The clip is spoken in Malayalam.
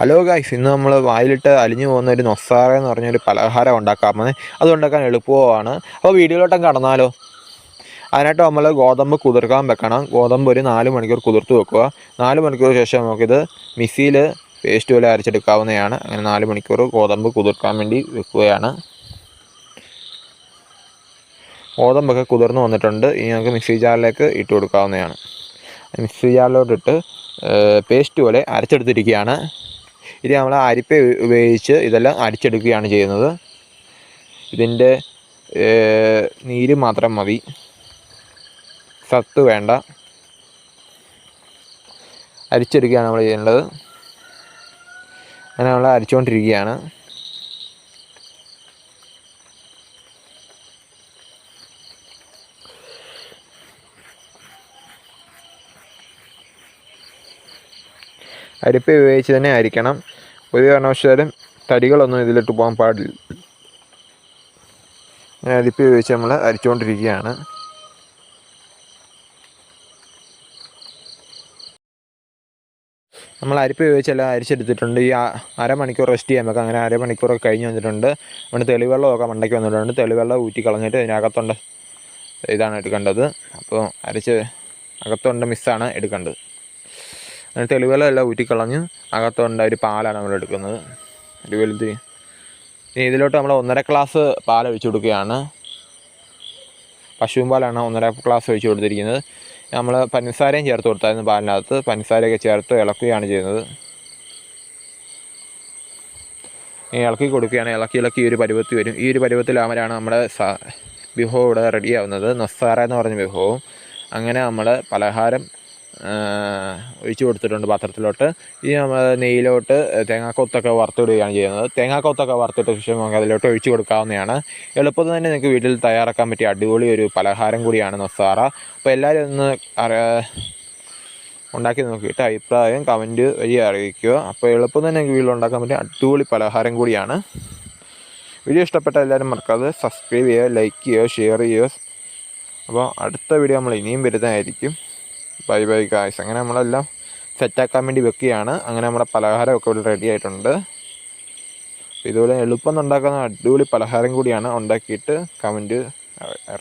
ഹലോ ഗൈസ് ഇന്ന് നമ്മൾ വായിലിട്ട് അലിഞ്ഞു പോകുന്ന ഒരു നൊസാറ എന്ന് പറഞ്ഞൊരു പലഹാരം ഉണ്ടാക്കാമെന്ന്. അത് ഉണ്ടാക്കാൻ എളുപ്പമാണ് അപ്പോൾ വീഡിയോയിലോട്ടം കടന്നാലോ? അതിനായിട്ട് നമ്മൾ ഗോതമ്പ് കുതിർക്കാൻ വെക്കണം. ഗോതമ്പ് ഒരു നാല് മണിക്കൂർ കുതിർത്ത് വെക്കുക. നാല് മണിക്കൂർ ശേഷം നമുക്കിത് മിക്സിയിൽ പേസ്റ്റ് പോലെ അരച്ചെടുക്കാവുന്നതാണ്. അങ്ങനെ നാല് മണിക്കൂർ ഗോതമ്പ് കുതിർക്കാൻ വേണ്ടി വെക്കുകയാണ്. ഗോതമ്പൊക്കെ കുതിർന്ന് വന്നിട്ടുണ്ട്. ഇനി നമുക്ക് മിക്സി ജാറിലേക്ക് ഇട്ട് കൊടുക്കാവുന്നതാണ്. മിക്സി ജാറിലോട്ടിട്ട് പേസ്റ്റ് പോലെ അരച്ചെടുത്തിരിക്കുകയാണ്. ഇനി നമ്മൾ അരിപ്പ ഉപയോഗിച്ച് ഇതെല്ലാം അരിച്ചെടുക്കുകയാണ് ചെയ്യുന്നത്. ഇതിന്റെ നീര് മാത്രം മതി. സത്ത് വേണ്ട. അരിച്ചെടുക്കുകയാണ് നമ്മൾ ചെയ്യേണ്ടത്. അങ്ങനെ നമ്മൾ അരിച്ചുകൊണ്ടിരിക്കുകയാണ് അരിപ്പ ഉപയോഗിച്ച് തന്നെ ആയിരിക്കണം ഒരു കാരണവശാലും തടികളൊന്നും ഇതിലിട്ട് പോകാൻ പാടില്ല. അരിപ്പ ഉപയോഗിച്ച് നമ്മൾ അരിച്ചുകൊണ്ടിരിക്കുകയാണ് നമ്മൾ അരിപ്പ് ഉപയോഗിച്ചെല്ലാം അരിച്ചെടുത്തിട്ടുണ്ട്. ഈ അരമണിക്കൂർ റെസ്റ്റ് ചെയ്യാൻ വെക്കാം. അങ്ങനെ അരമണിക്കൂറൊക്കെ കഴിഞ്ഞ് വന്നിട്ടുണ്ട്. നമ്മൾ തെളിവെള്ളമൊക്കെ മണ്ടയ്ക്ക് വന്നിട്ടുണ്ട്. തെളിവെള്ളം ഊറ്റി കളഞ്ഞിട്ട് ഇതിനകത്തുണ്ട് ഇതാണ് എടുക്കേണ്ടത്. അപ്പോൾ അരച്ച് അകത്തുണ്ട് മിസ്സാണ് എടുക്കേണ്ടത്. അങ്ങനെ തെളിവെള്ളം എല്ലാം ഊറ്റിക്കളഞ്ഞ് അകത്തുണ്ട് ഒരു പാലാണ് നമ്മൾ എടുക്കുന്നത്. ഒരു വലുത്. ഇനി ഇതിലോട്ട് നമ്മൾ ഒന്നര ഗ്ലാസ് പാൽ ഒഴിച്ചു കൊടുക്കുകയാണ്. പശുവും പാലാണ് ഒന്നര ഗ്ലാസ് ഒഴിച്ചു കൊടുത്തിരിക്കുന്നത്. നമ്മൾ പഞ്ചസാരയും ചേർത്ത് കൊടുത്തായിരുന്നു പാലിനകത്ത്. പഞ്ചസാരയൊക്കെ ചേർത്ത് ഇളക്കുകയാണ് ചെയ്യുന്നത്. ഇളക്കി കൊടുക്കുകയാണ്. ഇളക്കി ഇളക്കി ഒരു പരുവത്തി വരും. ഈ ഒരു പരുവത്തിലാവുമ്പോഴാണ് നമ്മുടെ വിഭവം ഇവിടെ റെഡിയാവുന്നത് നൊസാറ എന്ന് പറഞ്ഞ വിഭവവും. അങ്ങനെ നമ്മൾ പലഹാരം ഒഴിച്ചു കൊടുത്തിട്ടുണ്ട് പാത്രത്തിലോട്ട്. ഈ നെയ്യിലോട്ട് തേങ്ങാക്കൊത്തൊക്കെ വറുത്തിടുകയാണ് ചെയ്യുന്നത്. തേങ്ങാക്കൊത്തൊക്കെ വറുത്തിട്ട ശേഷം നമുക്ക് അതിലോട്ട് ഒഴിച്ചു കൊടുക്കാവുന്നതാണ്. എളുപ്പത്തിൽ തന്നെ നിങ്ങൾക്ക് വീട്ടിൽ തയ്യാറാക്കാൻ പറ്റിയ അടിപൊളി ഒരു പലഹാരം കൂടിയാണ് നൊസാറ. അപ്പോൾ എല്ലാവരും ഒന്ന് ഉണ്ടാക്കി നോക്കിയിട്ട് അഭിപ്രായം കമന്റ് വഴി അറിയിക്കുക. അപ്പോൾ എളുപ്പം തന്നെ നിങ്ങൾക്ക് വീട്ടിൽ ഉണ്ടാക്കാൻ പറ്റിയ അടിപൊളി പലഹാരം കൂടിയാണ്. വീഡിയോ ഇഷ്ടപ്പെട്ട എല്ലാവരും മറക്കാതെ സബ്സ്ക്രൈബ് ചെയ്യുക ലൈക്ക് ചെയ്യുക ഷെയർ ചെയ്യുക. അപ്പോൾ അടുത്ത വീഡിയോ നമ്മൾ ഇനിയും വരുന്നതായിരിക്കും. ബൈ ബൈ ഗായ്സ് അങ്ങനെ നമ്മളെല്ലാം സെറ്റാക്കാൻ വേണ്ടി വെക്കുകയാണ്. അങ്ങനെ നമ്മുടെ പലഹാരമൊക്കെ ഇവിടെ റെഡി ആയിട്ടുണ്ട്. ഇതുപോലെ എളുപ്പം ഉണ്ടാക്കുന്ന അടിപൊളി പലഹാരം കൂടിയാണ് ഉണ്ടാക്കിയിട്ട് കമന്റ്